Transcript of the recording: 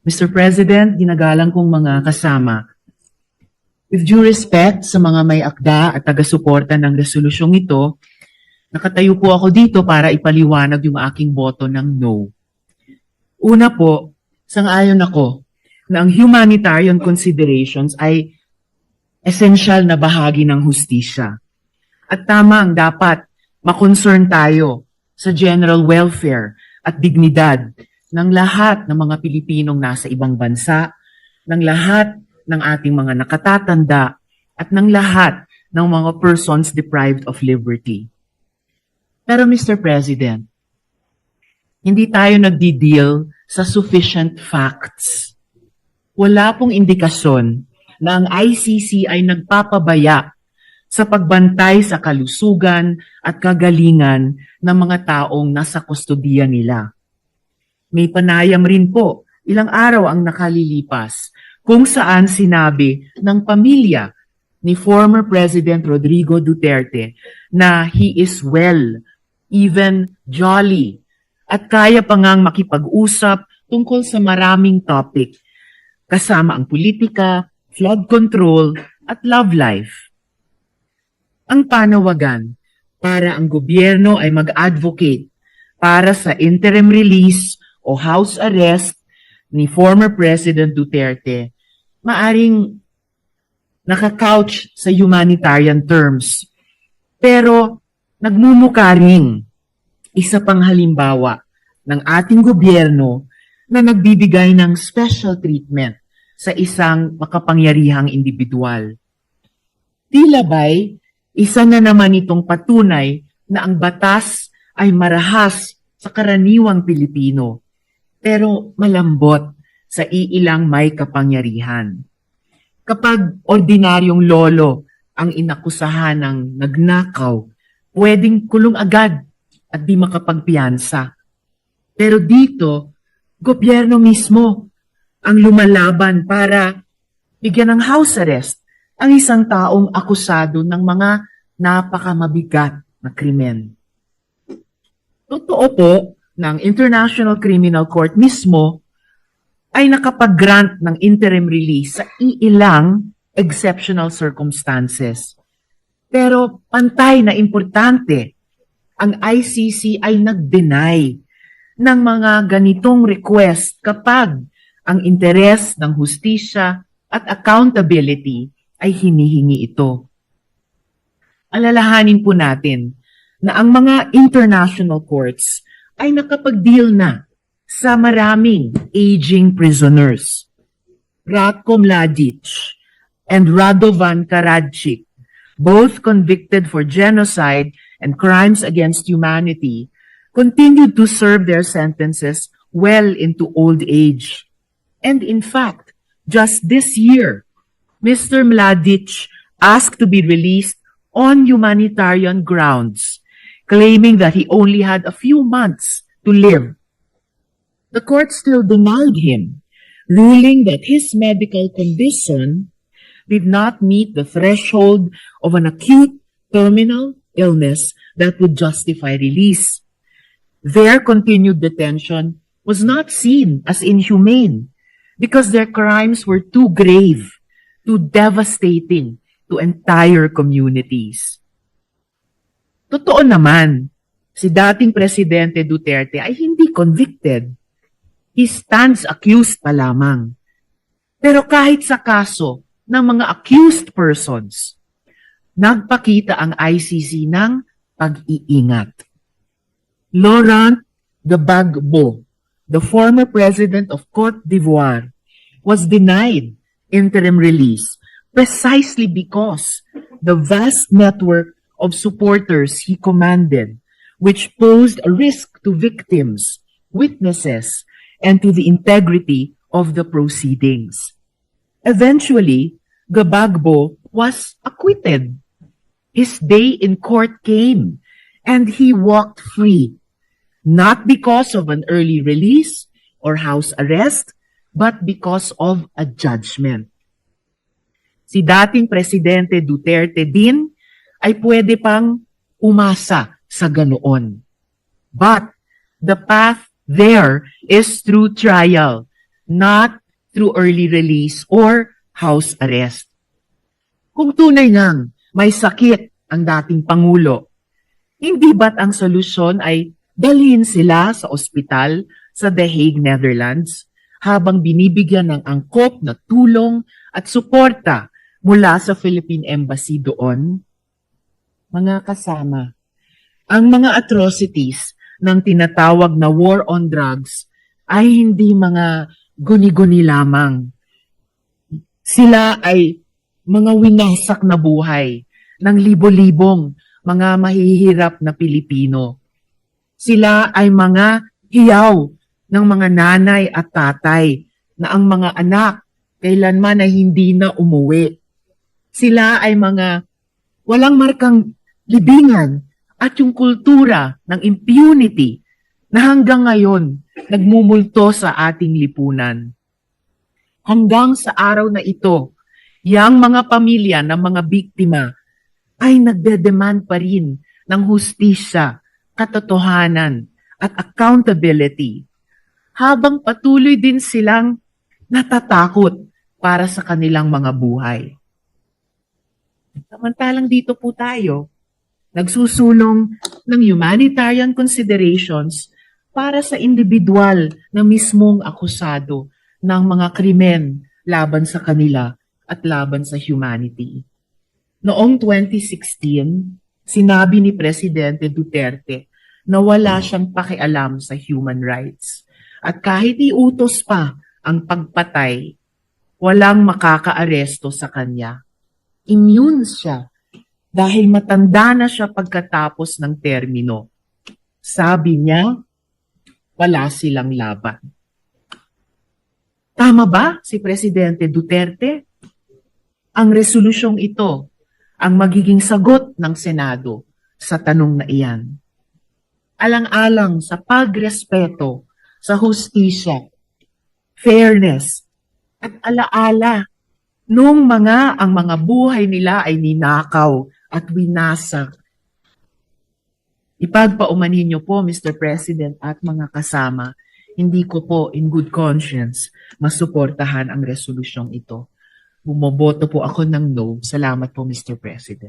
Mr. President, ginagalang kong mga kasama. With due respect sa mga may akda at taga-suporta ng resolusyong ito, nakatayo po ako dito para ipaliwanag yung aking boto ng no. Una po, sang-ayon ako na ang humanitarian considerations ay essential na bahagi ng hustisya. At tama ang dapat makoncern tayo sa general welfare at dignidad ng lahat ng mga Pilipinong nasa ibang bansa, ng lahat ng ating mga nakatatanda, at ng lahat ng mga persons deprived of liberty. Pero Mr. President, hindi tayo nagdi-deal sa sufficient facts. Wala pong indikasyon na ang ICC ay nagpapabaya sa pagbantay sa kalusugan at kagalingan ng mga taong nasa kustodiya nila. May panayam rin po, ilang araw ang nakalilipas, kung saan sinabi ng pamilya ni former President Rodrigo Duterte na he is well, even jolly, at kaya pa ngang makipag-usap tungkol sa maraming topic, kasama ang politika, flood control, at love life. Ang panawagan para ang gobyerno ay mag-advocate para sa interim release o house arrest ni former President Duterte, maaring nakakouch sa humanitarian terms. Pero nagmumuka ring isa pang halimbawa ng ating gobyerno na nagbibigay ng special treatment sa isang makapangyarihang individual. Tila ba'y isa na naman itong patunay na ang batas ay marahas sa karaniwang Pilipino, pero malambot sa iilang may kapangyarihan. Kapag ordinaryong lolo ang inakusahan ng nagnakaw, pwedeng kulong agad at di makapagpiyansa. Pero dito, gobyerno mismo ang lumalaban para bigyan ng house arrest ang isang taong akusado ng mga napakamabigat na krimen. Totoo po ng International Criminal Court mismo ay nakapag-grant ng interim release sa iilang exceptional circumstances. Pero pantay na importante, ang ICC ay nag-deny ng mga ganitong request kapag ang interes ng hustisya at accountability ay hinihingi ito. Alalahanin po natin na ang mga international courts ay nakapag-deal na sa maraming aging prisoners. Ratko Mladic and Radovan Karadzic, both convicted for genocide and crimes against humanity, continued to serve their sentences well into old age. And in fact, just this year, Mr. Mladic asked to be released on humanitarian grounds, claiming that he only had a few months to live. The court still denied him, ruling that his medical condition did not meet the threshold of an acute terminal illness that would justify release. Their continued detention was not seen as inhumane because their crimes were too grave, too devastating to entire communities. Totoo naman, si dating Presidente Duterte ay hindi convicted. He stands accused pa lamang. Pero kahit sa kaso ng mga accused persons, nagpakita ang ICC ng pag-iingat. Laurent Gbagbo, the former president of Cote d'Ivoire, was denied interim release precisely because the vast network of supporters he commanded, which posed a risk to victims, witnesses, and to the integrity of the proceedings. Eventually, Gabagbo was acquitted. His day in court came, and he walked free, not because of an early release or house arrest, but because of a judgment. Si dating Presidente Duterte din ay pwede pang umasa sa ganoon. But the path there is through trial, not through early release or house arrest. Kung tunay ngang may sakit ang dating Pangulo, hindi ba't ang solusyon ay dalhin sila sa ospital sa The Hague, Netherlands habang binibigyan ng angkop na tulong at suporta mula sa Philippine Embassy doon? Mga kasama, ang mga atrocities ng tinatawag na war on drugs ay hindi mga guni-guni lamang. Sila ay mga winasak na buhay ng libo-libong mga mahihirap na Pilipino. Sila ay mga hiyaw ng mga nanay at tatay na ang mga anak kailanman ay hindi na umuwi. Sila ay mga walang markang libingan at yung kultura ng impunity na hanggang ngayon nagmumulto sa ating lipunan. Hanggang sa araw na ito, yang mga pamilya ng mga biktima ay nagdedemand pa rin ng hustisya, katotohanan at accountability habang patuloy din silang natatakot para sa kanilang mga buhay. Samantalang dito po tayo, nagsusulong ng humanitarian considerations para sa individual na mismong akusado ng mga krimen laban sa kanila at laban sa humanity. Noong 2016, sinabi ni Presidente Duterte na wala siyang pakialam sa human rights. At kahit iutos pa ang pagpatay, walang makakaaresto sa kanya. Immune siya dahil matanda na siya pagkatapos ng termino. Sabi niya, wala silang laban. Tama ba si Presidente Duterte? Ang resolusyong ito ang magiging sagot ng Senado sa tanong na iyan. Alang-alang sa pagrespeto sa hustisya, fairness, at alaala nung mga ang mga buhay nila ay ninakaw at winasak. Ipagpaumanhin niyo po, Mr. President at mga kasama, hindi ko po in good conscience masuportahan ang resolusyong ito. Bumoboto po ako ng no. Salamat po, Mr. President.